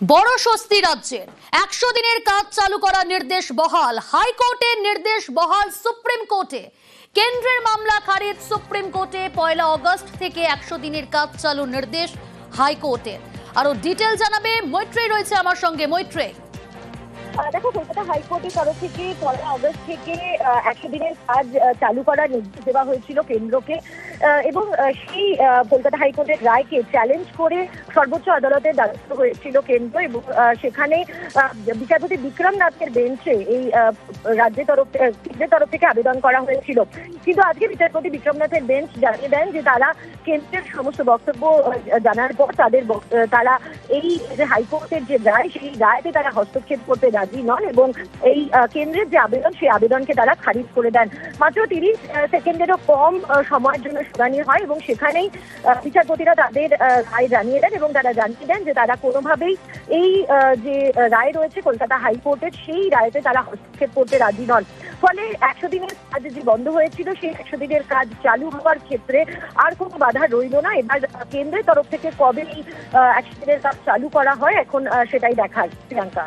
বড় স্বস্তি রাজ্যের। একশো দিনের কাজ চালু করা নির্দেশ বহাল। হাইকোর্টের নির্দেশ বহাল সুপ্রিম কোর্টে। কেন্দ্রের মামলা খারিজ সুপ্রিম কোর্টে পয়লা অগস্ট থেকে একশো দিনের কাজ চালু নির্দেশ হাইকোর্টের। আরও ডিটেল জানাবে মৈত্রেই রয়েছে আমার সঙ্গে। মৈত্রেয়। দেখো, কলকাতা হাইকোর্টের তরফ থেকে পয়লা আগস্ট থেকে একশো দিনের কাজ চালু করার নির্দেশ দেওয়া হয়েছিল কেন্দ্রকে। এবং সেই কলকাতা হাইকোর্টের রায়কে চ্যালেঞ্জ করে সর্বোচ্চ আদালতে দ্বারস্থ হয়েছিল কেন্দ্র এবং সেখানে বিচারপতি বিক্রম নাথের বেঞ্চে এই রাজ্যের তরফ কেন্দ্রের তরফ থেকে আবেদন করা হয়েছিল। কিন্তু আজকে বিচারপতি বিক্রমনাথের বেঞ্চ জানিয়ে দেন যে তারা কেন্দ্রের সমস্ত বক্তব্য জানার পর তাদের তারা এই যে হাইকোর্টের যে রায়, সেই রায়তে তারা হস্তক্ষেপ করতে রাজি নন এবং এই কেন্দ্রের যে আবেদন, সেই আবেদনকে তারা খারিজ করে দেন। মাত্র তিরিশ সেকেন্ডেরও কম সময়ের জন্য শুনানি হয় এবং সেখানেই বিচারপতিরা তাদের রায় জানিয়ে দেন এবং তারা জানিয়ে দেন যে তারা কোনোভাবেই এই যে রায় রয়েছে কলকাতা হাইকোর্টের, সেই রায়তে তারা হস্তক্ষেপ করতে রাজি নন। ফলে একশো দিনের কাজ যে বন্ধ হয়েছিল, সেই একশো দিনের কাজ চালু হওয়ার ক্ষেত্রে আর কোনো বাধা রইল না। এবার কেন্দ্রের তরফ থেকে কবে এই একশো দিনের কাজ চালু করা হয়, এখন সেটাই দেখার, প্রিয়াঙ্কা।